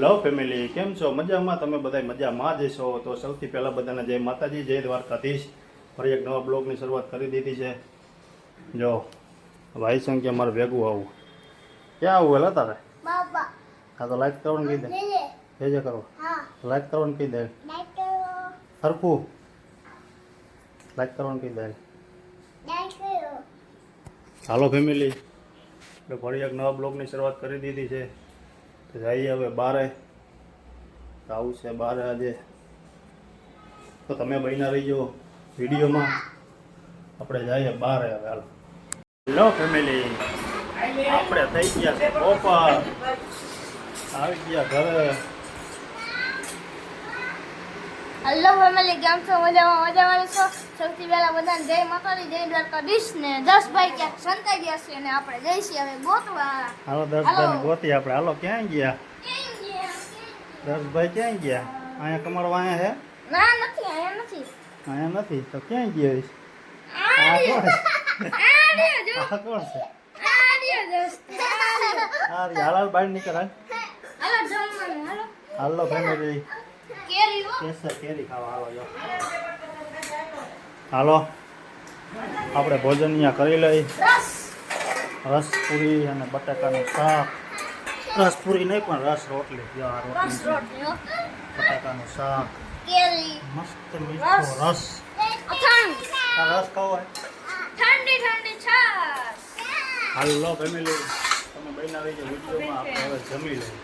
લવ family કેમ છો? મજામાં? તમે બધા મજામાં જ છો? તો સૌથી પહેલાં બધાને જય માતાજી જય દ્વારકાધીશ. ફરી એક નવા બ્લોગની શરૂઆત કરી દીધી છે. જો ભાઈ સંખ્યા મારે ભેગું આવું. ક્યાં આવું હેલા તારે? હા તો લાઈક કરવાનું કહી દે લેલે જે જે કરો લાઈક કરવાનું કહી દે સરખું લાઈક કરવાનું કહી દે હાલો ફેમિલી. ફરી એક નવા બ્લોગની શરૂઆત કરી દીધી છે. જઈએ હવે બારે. આવું છે બારે આજે. તો તમે બહીના રહીજો વિડીયોમાં. આપણે જઈએ બારે હવે હાલ. Hello family. આપણે થઈ ગયા બપોર. આવી ગયા ઘરે. હલો ફેમિલી કેમ છો મજામાં મજામાં છો? સૌથી પહેલા બધાને જય માતાજી જય દ્વારકાધીશ ને દસ ભાઈ ક્યાંક સંતાઈ ગયા છે અને આપણે જઈશું હવે ગોતવા. હાલો દસભાઈ ગોતી આપણે. હાલો ક્યાં ગયા? દર્શભાઈ ક્યાં ગયા? અહીંયા કમળવા અહીંયા હે? ના નથી અહીંયા નથી. અહીંયા નથી? તો ક્યાં ગયા છે? આ કોણ છે? આ રહ્યો દોસ્ત. આ રહ્યો. આ રી હાલાલ બહાર નીકળ હાલો. ફેમિલી. કેસર કેરી ખાવા હાલો જો. હાલો. આપણે ભોજન અહીંયા કરી લઈ. રસ. રસ અને બટાકાનું શાક. રસપુરી નહીં પણ રસ રોટલી. જો આ. બટાકાનું શાક. મસ્ત મીઠો રસ. રસ. ખાવો હોય ઠંડી ઠંડી છાશ. હાલો ફેમિલી તમે બનાવી રહીજો વિડીયોમાં આપણે હવે જમી લઈએ.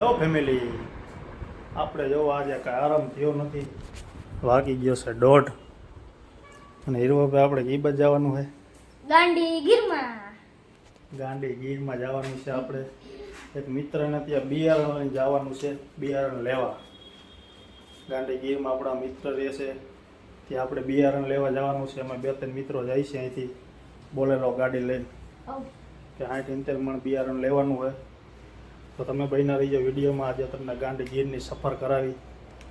હેલો ફેમિલી આપણે જો આજે કાંઈ આરામ થયો નથી. વાગી ગયો છે દોઢ. અને હીરવાભાઈ આપણે ગીબ જ જવાનું છે? ગાંડી ગીરમાં. ગાંડી ગીરમાં જવાનું છે આપણે. એક મિત્રને ત્યાં બિયારણ જવાનું છે બિયારણ લેવા. ગાંડી ગીરમાં આપણા મિત્ર રહેશે ત્યાં આપણે બિયારણ લેવા જવાનું છે. અમે બે ત્રણ મિત્રો જાય છે અહીંથી. બોલેરો ગાડી લઈને. કે સાઠ ઇંતેર મણ બિયારણ લેવાનું હોય. તો તમે બહેના રહી જાઓ વિડીયોમાં. આજે તમને ગાંડી ગીરની સફર કરાવી.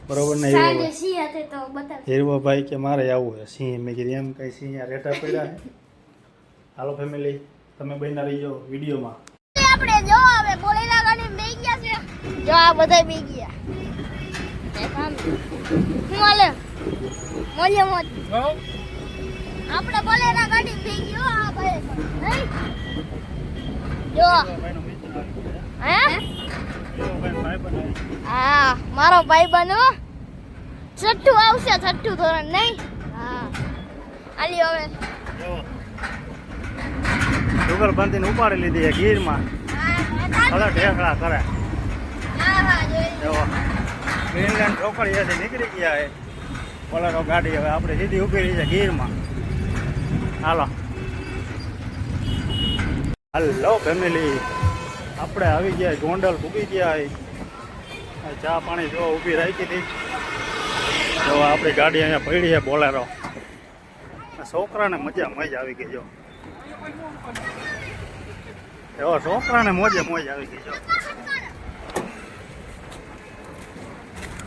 બરોબર ને સાંજે હીરવાભાઈ સિંહ હતી તો બતાવ હીરવાભાઈ કે મારે આવું છે? સિંહ મેં કીધું એમ કઈ સિંહ આ રેટા પડ્યા છે. હાલો ફેમિલી તમે બહેના રહી જાઓ વિડીયોમાં આપણે જો હવે બોલેલા ગાડી બેઈ ગયા છે. જો આ બધા બેઈ ગયા. હું હાલે? મોજે મોજ. આપણે બોલેલા ગાડી બેઈ ગયો આ ભાઈ. જો. હે? મારો ભાઈ બનો. છઠ્ઠું આવશે છઠ્ઠું ધોરણ નહીં? હા. આલી હવે. ડુગર બાંધીને ઉપાડી લીધી છે ગીરમાં. બધા ઢેકડા કરે. ગ્રીનલેન્ડ હા જોઈ જો ગ્રીનલેન્ડ ચોકડીએથી નીકળી ગયા છે. બોલેરો ગાડી હવે આપણે સીધી ઊભી રહી છે ગીરમાં. હાલો. હલો ફેમિલી આપણે આવી ગયા ગોંડલ ભૂગી ગયા ચા પાણી જો ઊભી રાખી હતી જો આપણી ગાડી અહીંયા પડી છે બોલેરો. છોકરાને મજા મજ આવી ગઈ જો. એવો છોકરાને મોજે મોજ આવી ગઈ જો.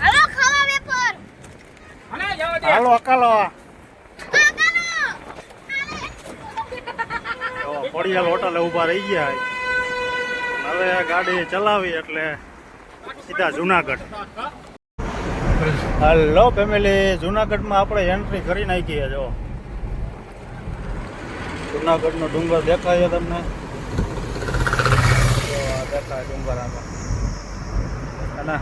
હાલો ખાવા વેપર. હાલો અકાલો જો પડિયાલ હોટલે ઊભા રહી ગયા. હવે આ ગાડી ચલાવી એટલે સીધા જુનાગઢ. હલો ફેમિલી જુનાગઢમાં આપણે એન્ટ્રી કરી નાખી છે, જો. જુનાગઢનો ડુંગર દેખાય છે તમને? જો, આ દેખાય ડુંગર આગળ અને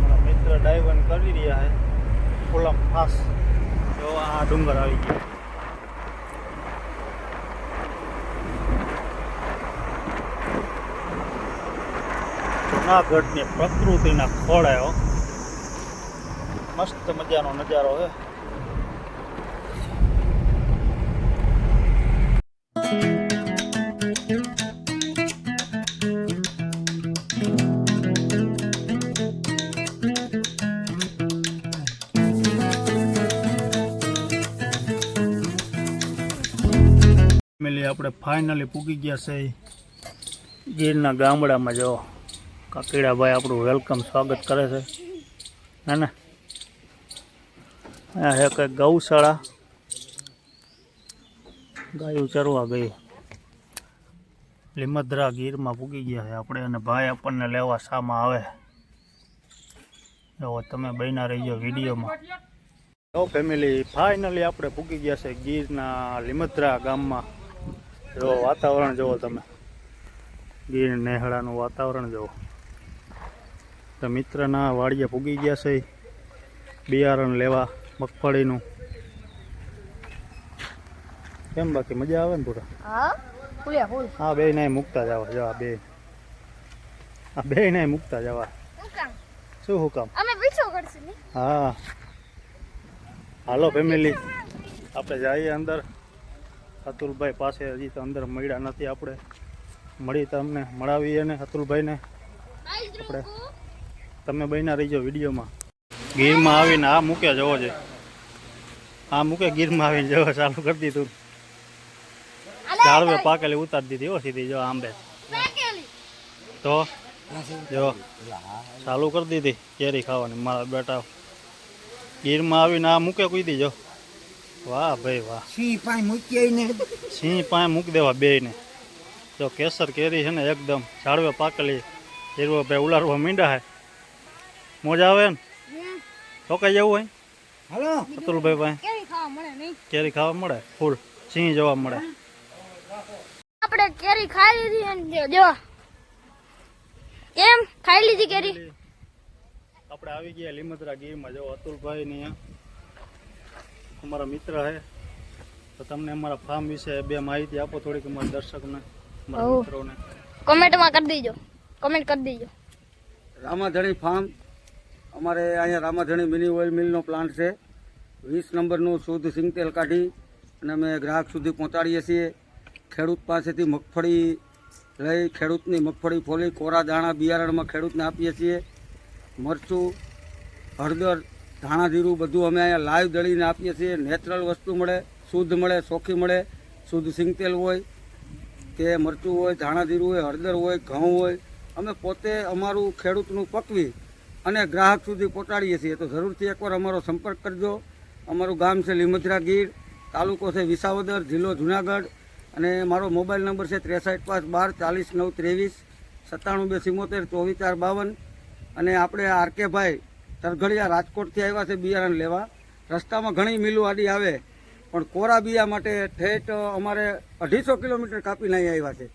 મારા મિત્ર ડાયવન કરી રહ્યા છે. ફૂલમ ફાસ જો, આ ડુંગર આવી ગયો. જુનાગઢની પ્રકૃતિના ખોળે હો. મસ્ત મજાનો નજારો છે આપણે ફાઇનલી પૂગી ગયા છે ગીરના ગામડામાં, જો. કાકીડાભાઈ આપણું વેલકમ સ્વાગત કરે છે. હે ને? આ છે કંઈક ગૌશાળા. ગાયું ચરવા ગઈ. લીમદ્રા ગીરમાં પૂગી ગયા છે આપણે અને ભાઈ આપણને લેવા સામાં આવે. જો તમે બન્યા રહીજો વિડીયોમાં. તો ફેમિલી ફાઇનલી આપણે પૂગી ગયા છે ગીરના લીમદ્રા ગામમાં. જો વાતાવરણ જુઓ તમે. ગીર નેહડાનું વાતાવરણ જુઓ. તો મિત્રના વાડીએ પૂગી ગયા છે. બિયારણ લેવા મગફળીનું. કેમ બાકી? મજા આવે ને પૂરા? હા? હા બે નાય મૂકતા જવા જવા બે. આ બે નાય મૂકતા જવા શું હુકમ અમે પીછો કરશું હા. હાલો ફેમિલી. આપણે જઈએ અંદર. અતુલભાઈ પાસે હજી તો અંદર મળ્યા નથી આપણે. મળી તમને મળાવીએ ને અતુલભાઈને આપણે તમે બન્યા રહીજો વિડીયોમાં. ગીરમાં આવીને આ મૂકે જવો છે. આ મૂકે ગીરમાં આવીને જવો ચાલુ કરી દીધું. ઝાડવે પાકેલી ઉતારી દીધી હો સીધી જો આંબે. તો જો ચાલુ કરી દીધી કેરી ખાવાની મારા બેટા. ગીરમાં આવીને આ મૂકે કૂદી જો. વાહ ભાઈ વાહ. સિંહ પાય મૂકી ને સિંહ પાસે મૂકી દેવા બેયને. જો કેસર કેરી છે ને એકદમ ઝાડવે પાકેલી. હીરવો ભાઈ ઉલારવા મીંડા હે. મોજા આવે ને રોકાઈ જવું હોય? હાલો. અતુલભાઈ ભાઈ કેવી ખાવા મળે નહીં? કેરી ખાવા મળે? ફૂલ. સિંહ જોવા મળે. આપણે કેરી ખાઈ લીધી અને જો કેમ? ખાઈ લીધી કેરી? આપણે આવી ગયા લીમદ્રા ગીરમાં. જો અતુલભાઈ ને અમારા મિત્ર હે તો તમને અમારા ફાર્મ વિશે બે માહિતી આપો થોડીક અમારા દર્શકને અમારા ને મિત્રોને. કોમેન્ટમાં કરી દેજો. કોમેન્ટ કરી દેજો. રામાધણી ફાર્મ અમારે અહીંયા રામાધણી મિની ઓઇલ મિલનો પ્લાન્ટ છે. વીસ નંબરનું શુદ્ધ સિંગતેલ કાઢી અને અમે ગ્રાહક સુધી પહોંચાડીએ છીએ. ખેડૂત પાસેથી મગફળી લઈ ખેડૂતની મગફળી ફોલી, કોરા દાણા બિયારણમાં ખેડૂતને આપીએ છીએ. મરચું, હળદર, ધાણા જીરું બધું અમે અહીંયા લાઈવ દળીને આપીએ છીએ. નેચરલ વસ્તુ મળે, શુદ્ધ મળે ચોખ્ખી મળે, શુદ્ધ સિંગતેલ હોય કે મરચું હોય, ધાણા જીરું હોય, હળદર હોય, ઘઉં હોય. અમે પોતે અમારું ખેડૂતનું પકવી અને ગ્રાહક સુધી પહોંચાડીએ છીએ તો જરૂરથી એકવાર અમારો સંપર્ક કરજો. અમારું ગામ છે લીમધરા ગીર તાલુકો છે વિસાવદર જિલ્લો જુનાગઢ અને મારો મોબાઈલ નંબર છે ત્રેસઠ પાંચ બાર ચાલીસ નવ ત્રેવીસ સત્તાણું બે સિમોતેર ચોવીસ ચાર બાવન. અને આપણે આરકેભાઈ તરઘડિયા રાજકોટથી આવ્યા છે બિયારણ લેવા. રસ્તામાં ઘણી મિલો આડી આવે પણ કોરા બિયા માટે ઠેઠ અમારે અઢીસો કિલોમીટર કાપીને અહીં આવ્યા છે.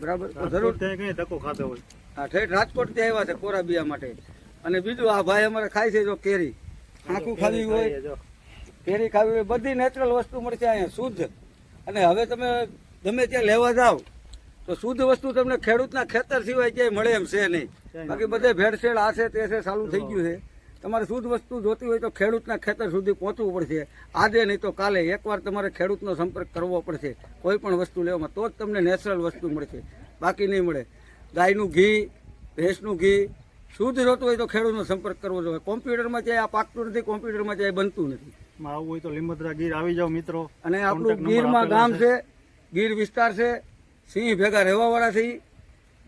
બરાબર? જરૂર ધક્કો ખાતો હોય? હા ઠેઠ રાજકોટથી આવ્યા છે કોરા બિયા માટે. અને બીજું આ ભાઈ અમારે ખાય છે જો કેરી. આખું ખાવી હોય. કેરી ખાવી હોય બધી નેચરલ વસ્તુ મળશે અહીંયા શુદ્ધ. અને હવે તમે ગમે ત્યાં લેવા જાઓ તો શુદ્ધ વસ્તુ તમને ખેડૂતના ખેતર સિવાય ક્યાંય મળે એમ છે નહીં. બાકી બધે ભેળસેળ આ છે તે છે ચાલુ થઈ ગયું છે. તમારે શુદ્ધ વસ્તુ જોતી હોય તો ખેડૂતના ખેતર સુધી પહોંચવું પડશે. આજે નહીં તો કાલે એકવાર તમારે ખેડૂતનો સંપર્ક કરવો પડશે. કોઈ પણ વસ્તુ લેવામાં તો જ તમને નેચરલ વસ્તુ મળશે. બાકી નહીં મળે. ગાયનું ઘી ભેંસનું ઘી શુદ્ધ જોતું હોય તો ખેડૂતનો સંપર્ક કરવો જોઈએ. કોમ્પ્યુટરમાં ચાહે આ પાકતું નથી કોમ્પ્યુટરમાં ચાહે બનતું નથી. આવું હોય તો લીમદ્રા ગીર આવી જાઓ મિત્રો. અને આપણું ગીરમાં ગામ છે. ગીર વિસ્તાર છે સિંહ ભેગા રહેવાવાળા છે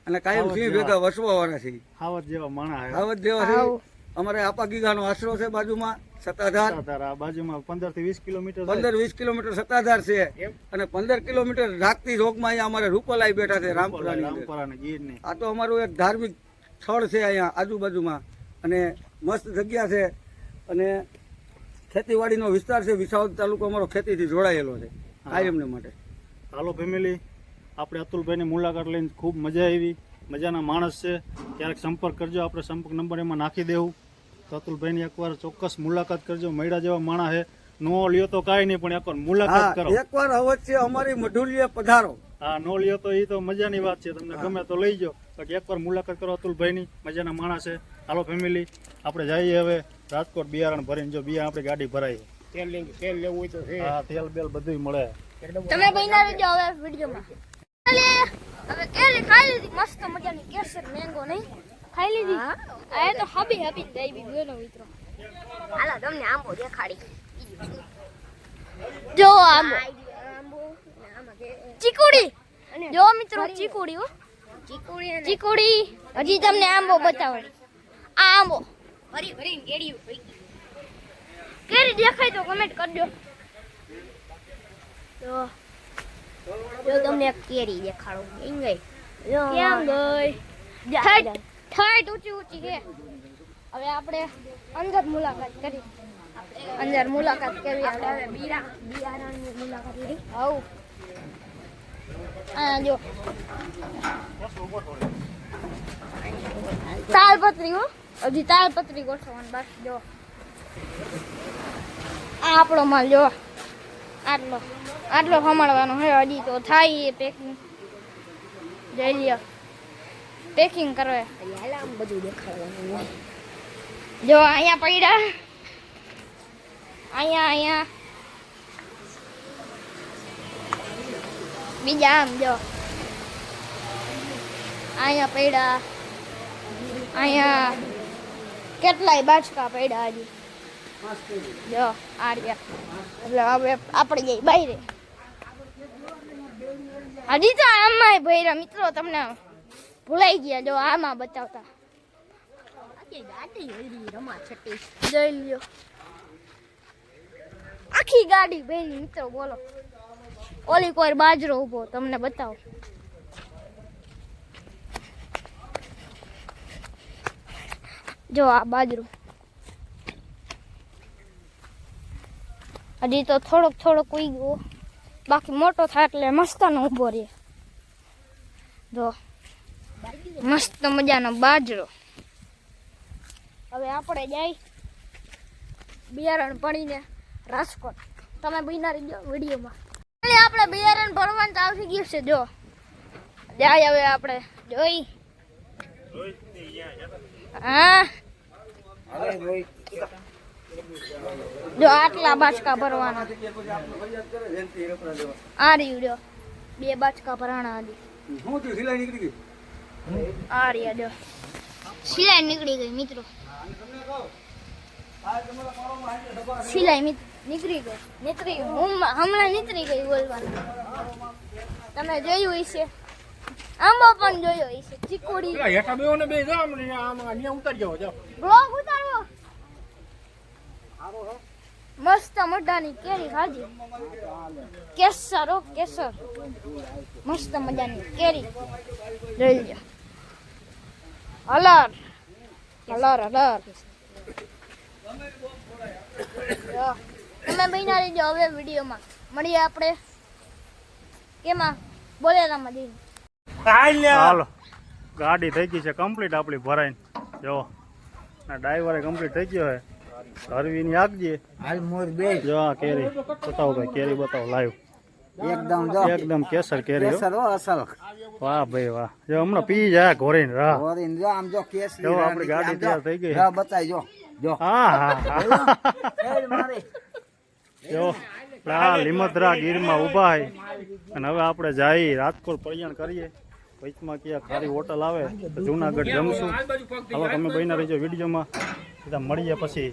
અને કાયમ સિંહ ભેગા વસવાવાળા છે હાવત જેવા માણા હાવત જેવા છે અમારે આપા ગીગાનો આશરો છે બાજુમાં સત્તાધાર. બાજુમાં પંદરથી વીસ કિલોમીટર પંદર વીસ કિલોમીટર સત્તાધાર છે. અને પંદર કિલોમીટર રાખતી રોગમાં અહીંયા અમારે રૂપલાઈ બેઠા છે રામપુરાની અંદર. ગીર ને આ તો અમારું એક ધાર્મિક સ્થળ છે અહીંયા આજુબાજુમાં. અને મસ્ત જગ્યા છે. અને ખેતીવાડીનો વિસ્તાર છે. વિસાવદ તાલુકો અમારો ખેતીથી જોડાયેલો છે. કાયમને માટે. હાલો ફેમિલી આપણે અતુલભાઈની મુલાકાત લઈને ખૂબ મજા આવી. મજાના માણસ છે. ક્યારેક સંપર્ક કરજો. આપણે સંપર્ક નંબર એમાં નાખી દેવું. તો અતુલભાઈની એકવાર ચોક્કસ મુલાકાત કરજો. મૈડા જેવા માણસ છે. નો લ્યો તો કાંઈ નહીં પણ એકવાર મુલાકાત કરો. એકવાર અવશ્ય અમારી મઢુલીએ પધારો. હા નો લ્યો તો એ તો મજાની વાત છે. તમને ગમે તો લઈ જાઓ. બાકી એકવાર મુલાકાત કરો અતુલભાઈની મજાના માણસ છે. હાલો ફેમિલી આપણે જઈએ હવે રાજકોટ બિયારણ ભરીને. જો બિયારણ આપણી ગાડી ભરાય. તેલ તેલ લેવું હોય તો હા તેલ બેલ બધું મળે. તમે બહેના રહેજો હવે વિડીયોમાં. હવે કેરી ખાઈ લીધી. મસ્ત મજાની કેસર મેંગો નહીં. ખાઈ લીધી? આ તો હબી હબી દઈ બી બોલો મિત્રો. હાલો તમને આંબો દેખાડી. જો આંબો. ચીકુડી. જો મિત્રો ચીકુડી હો. ચીકુડી હજી તમને આંબો બતાવો. આ આંબો. ભરી ભરી કેરીઓ કેરી દેખાય તો કમેન્ટ કરજો તો જો તમને કેરી દેખાડું. કેમ ગઈ? કેમ ગઈ થર્ડ ઊંચી ઊંચી છે. હવે આપણે અંદર મુલાકાત કરી. અંદર મુલાકાત કરવી આપણે બીરા બિયારણની મુલાકાત લઈ. આવું આ જો તાલપત્રી હો હજી તાલપત્રી ગોઠવવાનું બાકી જો આ આપણો માલ જો આટલો આટલો ખમાડવાનો હે હજી તો થાય એ પેકિંગ જઈ લ્યો પેકિંગ કરે બધું દેખાડવાનું જો અહીંયા પડ્યા અહીંયા અહીંયા બીજા આમ જો. અહીંયા પડ્યા. અહીંયા કેટલાય બાચકા પડ્યા હજી. જો આ રહ્યા. એટલે હવે આપણે જઈ બહાર. હજી તો આમાં ભૈરા મિત્રો તમને ભૂલાઈ ગયા. જો આમાં બતાવતા. આખી ગાડી ભેલી મિત્રો બોલો. ઓલી કોઈ બાજરો ઊભો તમને બતાવો. જો આ બાજરો. હજી તો થોડોક થોડોક ઉઈ ગયો. બાકી મોટો થાય એટલે મસ્તનો ઊભો રહે. જો, મસ્ત મજાનો બાજરો. હવે આપણે જાય બિયારણ પડીને રાજકોટ. તમે બિનારી વિડીયોમાં. આપણે બિયારણ ભરવાનું ચાલુ થઈ ગયું છે જો. જાય હવે આપણે. જોઈ. હા. જો આટલા બાચકા ભરવાના. આ રહ્યું જો. બે બાચકા ભરાણા હતી શું થયું સિલાઈ નીકળી ગઈ? આ રહ્યા જો. સિલાઈ નીકળી ગઈ મિત્રો. સિલાઈ મિત- નીકળી ગઈ. નીકળી હું હમણાં નીકળી ગઈ બોલવાનું. તમે જોયું હશે? આંબો પણ જોયો હશે. ચીકુડી. હેઠા બે ને બે જાઓ આમ અહીંયા ઉતારી જાઓ જાઓ. બ્લોગ ઉતારવો. મસ્ત મજાની કેરી ખાધી કેસર ઓ કેસર. મસ્ત મજાની કેરી. જોઈ લ્યો. હલર હલર હલાર જો, તમે બન્યા રહેજો હવે વિડીયોમાં. મળીએ આપણે. કેમાં? બોલેરામાં જઈને. હાલો. ગાડી થઈ ગઈ છે કમ્પ્લીટ આપણી ભરાઈને. જો આ ડ્રાઈવરે કમ્પ્લીટ થઈ ગયો હે હરવીની આગજી હાલ મોર બે. જો આ કેરી. બતાવો ભાઈ કેરી બતાવો લાઈવ એકદમ જો. એકદમ કેસર કેરી કેસર હો અસલ. વાહ ભાઈ વાહ. જો હમણાં પી જાય ઘોરીને રા. ઘોરીને જો આમ જો કેસરી જો આપણી ગાડી તૈયાર થઈ ગઈ. હા બતાય જો. જો. હા હા હા. મારી. જો આ લીમદ્રા ગીરમાં ઊભા હોય અને હવે આપણે જઈ રાજકોટ પ્રયાણ કરીએ. વચમાં ક્યાં ખારી હોટલ આવે, તો જુનાગઢ જમશું. હવે તમે બહીના રહીજો વિડીયોમાં. સીધા મળીએ પછી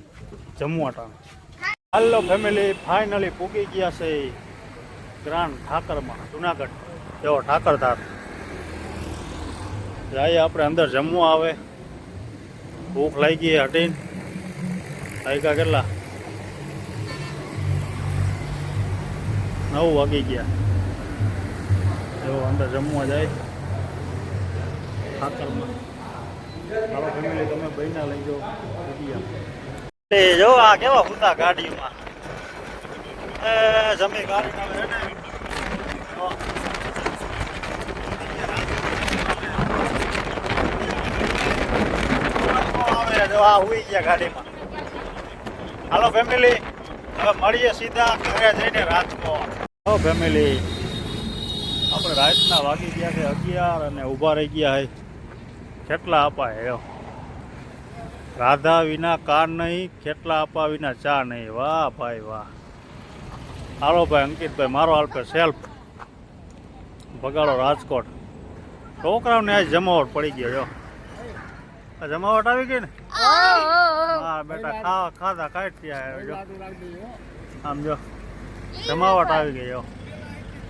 જમવા ટાણે હાલો ફેમિલી ફાઇનલી પૂગી ગયા છે ગ્રાન્ડ ઠાકરમાં, જુનાગઢ. એવો ઠાકર ધાર જઈએ આપણે અંદર જમવા આવે. ભૂખ લાગી ગઈ હટીને લાગ્યા કેટલા? નવ વાગી ગયા જો અંદર જમવા જાય ઠાકરમાં હાલો ફેમિલી તમે બહીના લઈ જાઓ વિડીયા એ જો આ કેવા હતા ગાડીમાં એ જમી ગાડી તમે હેઠે. જો. આવે જો આ હુઈ ગયા ગાડીમાં હાલો ફેમિલી હવે મળીએ સીધા ઘરે જઈને રાજકોટ હો ફેમિલી આપણે રાતના વાગી ગયા છે અગિયાર અને ઊભા રહી ગયા છે. કેટલા અપાય રાધા વિના કાર નહીં કેટલા આપા વિના ચા નહીં. વાહ ભાઈ વાહ. હાલો ભાઈ અંકિતભાઈ મારો હાલ સેલ્ફ ભગાડો રાજકોટ. છોકરાઓને આજ જમાવટ પડી ગયો જો આ જમાવટ આવી ગઈ ને? હા બેટા ખાવા ખાધા કાઢ ત્યાં આમ જો. જમાવટ આવી જો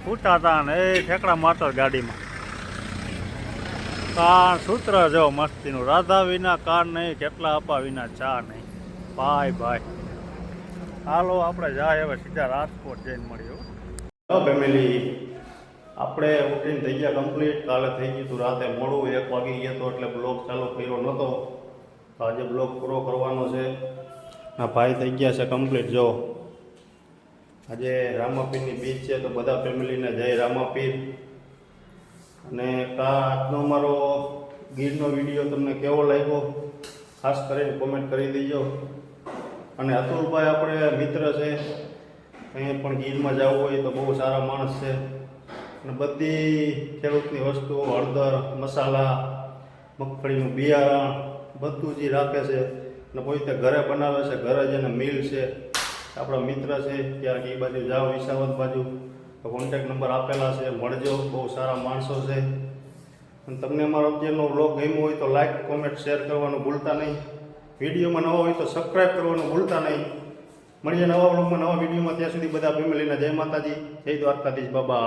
ફૂટા હતા ને એ ઠેકડા મારતો ગાડીમાં. કાન સૂત્ર જો મસ્તીનું, રાધા વિના કાન નહીં, કેટલા આપા વિના ચા નહીં. ભાઈ ભાઈ. હાલો, આપણે જાય હવે સીધા રાજકોટ જઈને મળ્યો ફેમિલી. આપણે ઉઠીને થઈ ગયા કમ્પ્લીટ કાલે થઈ ગયું હતું રાતે મોડું એક વાગી ગયો હતો એટલે બ્લોગ ચાલુ કર્યો નહોતો આજે બ્લોગ પૂરો કરવાનો છે. આ ભાઈ થઈ ગયા છે કમ્પ્લીટ જો આજે રામાપીરની બીચ છે તો બધા ફેમિલીને જય રામાપીર. અને કા આજનો મારો ગીરનો વીડિયો તમને કેવો લાગ્યો, ખાસ કરીને કોમેન્ટ કરી દેજો. અને અતુલભાઈ આપણે મિત્ર છે કંઈ પણ ગીરમાં જવું હોય તો બહુ સારા માણસ છે. અને બધી ખેડૂતની વસ્તુઓ, હળદર, મસાલા, મગફળીનું બિયારણ, બધું જે રાખે છે. અને પોતે ઘરે બનાવે છે, ઘરે જ એને મિલ છે. આપણા મિત્ર છે ત્યાં એ બાજુ જાઓ, વિસાવદ બાજુ, તો કોન્ટેક નંબર આપેલા છે, મળજો, બહુ સારા માણસો છે. અને તમને અમારો અત્યારનો વ્લોગ ગમ્યો હોય તો લાઇક કોમેન્ટ શેર કરવાનું ભૂલતા નહીં. વિડીયોમાં નવા હોય તો સબસ્ક્રાઈબ કરવાનું ભૂલતા નહીં. મળીએ નવા બ્લોગમાં નવા વિડીયોમાં. ત્યાં સુધી બધા ફેમિલીના જય માતાજી, જય દ્વારકાધીશ બાબા